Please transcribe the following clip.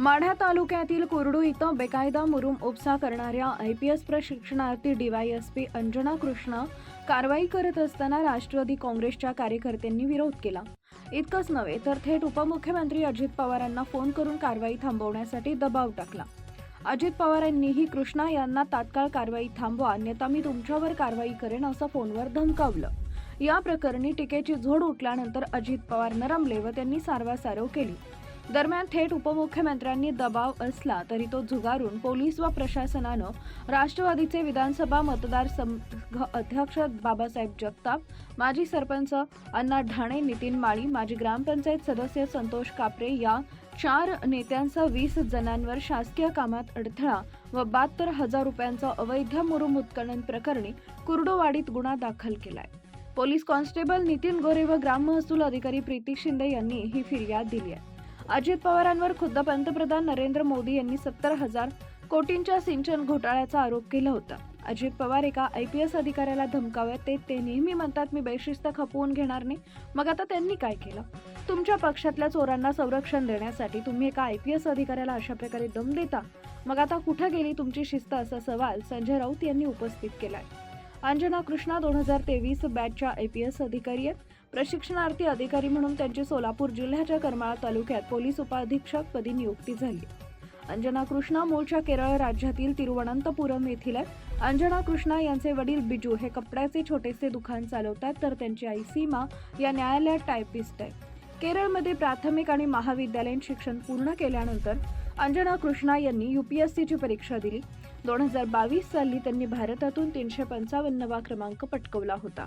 माढा तालुक्यातील कुरडू इथं बेकायदा मुरुम उपसा करणाऱ्या आय पी एस प्रशिक्षणार्थी डीवायएसपी अंजना कृष्ण कारवाई करत असताना राष्ट्रवादी काँग्रेसच्या कार्यकर्त्यांनी विरोध केला. इतकंच नव्हे तर थेट उपमुख्यमंत्री अजित पवारांना फोन करून कारवाई थांबवण्यासाठी दबाव टाकला. अजित पवारांनीही कृष्णा यांना तात्काळ कारवाई थांबवा अन्यथा मी तुमच्यावर कारवाई करेन असं फोनवर धमकावलं. या प्रकरणी टीकेची झोड उठल्यानंतर अजित पवार नरमले व त्यांनी सारवासारव केली. दरम्यान थेट उपमुख्यमंत्र्यांनी दबाव असला तरी तो झुगारून पोलीस व प्रशासनानं राष्ट्रवादीचे विधानसभा मतदारसंघ अध्यक्ष बाबासाहेब जगताप माजी सरपंच अण्णा ढाणे नितीन माळी माजी ग्रामपंचायत सदस्य संतोष कापरे या चार नेत्यांसह वीस जणांवर शासकीय कामात अडथळा व बहात्तर हजार रुपयांचं अवैध मुरुम उत्खनन प्रकरणी कुर्डोवाडीत गुन्हा दाखल केलाय. पोलीस कॉन्स्टेबल नितीन गोरे व ग्राम महसूल अधिकारी प्रीती शिंदे यांनी ही फिर्याद दिली आहे. अजित पवारांवर खुद्द पंतप्रधान नरेंद्र मोदी यांनी सत्तर हजार कोटींच्या सिंचन घोटाळ्याचा आरोप केला होता. अजित पवार एका आय पी एस अधिकाऱ्याला धमकावत ते ते नेहमी म्हणतात मी बेशिस्त खपवून घेणार नाही. मग आता त्यांनी काय केलं? तुमच्या पक्षातल्या चोरांना संरक्षण देण्यासाठी तुम्ही एका आय पी एस अधिकाऱ्याला अशा प्रकारे दम देता? मग आता कुठं गेली तुमची शिस्त? असा सवाल संजय राऊत यांनी उपस्थित केलाय. अंजना कृष्णा दोन हजार तेवीस बॅचच्या आय पी एस अधिकारी आहेत. प्रशिक्षणार्थी अधिकारी म्हणून त्यांची सोलापूर जिल्ह्याच्या करमाळा तालुक्यात पोलीस उपाधीक्षक पदी नियुक्ती झाली. अंजना कृष्णा मूळच्या केरळ राज्यातील तिरुवनंतपुरम येथील आहेत. अंजना कृष्णा यांचे वडील बिजू हे कपड्याचे छोटेसे दुकान चालवतात तर त्यांची आई सीमा या न्यायालयात टायपिस्ट आहे. केरळमध्ये प्राथमिक आणि महाविद्यालयीन शिक्षण पूर्ण केल्यानंतर अंजना कृष्णा यांनी यू पी एस सीची परीक्षा दिली. दोन हजार बावीस साली त्यांनी भारतातून तीनशे पंचावन्नवा क्रमांक पटकवला होता.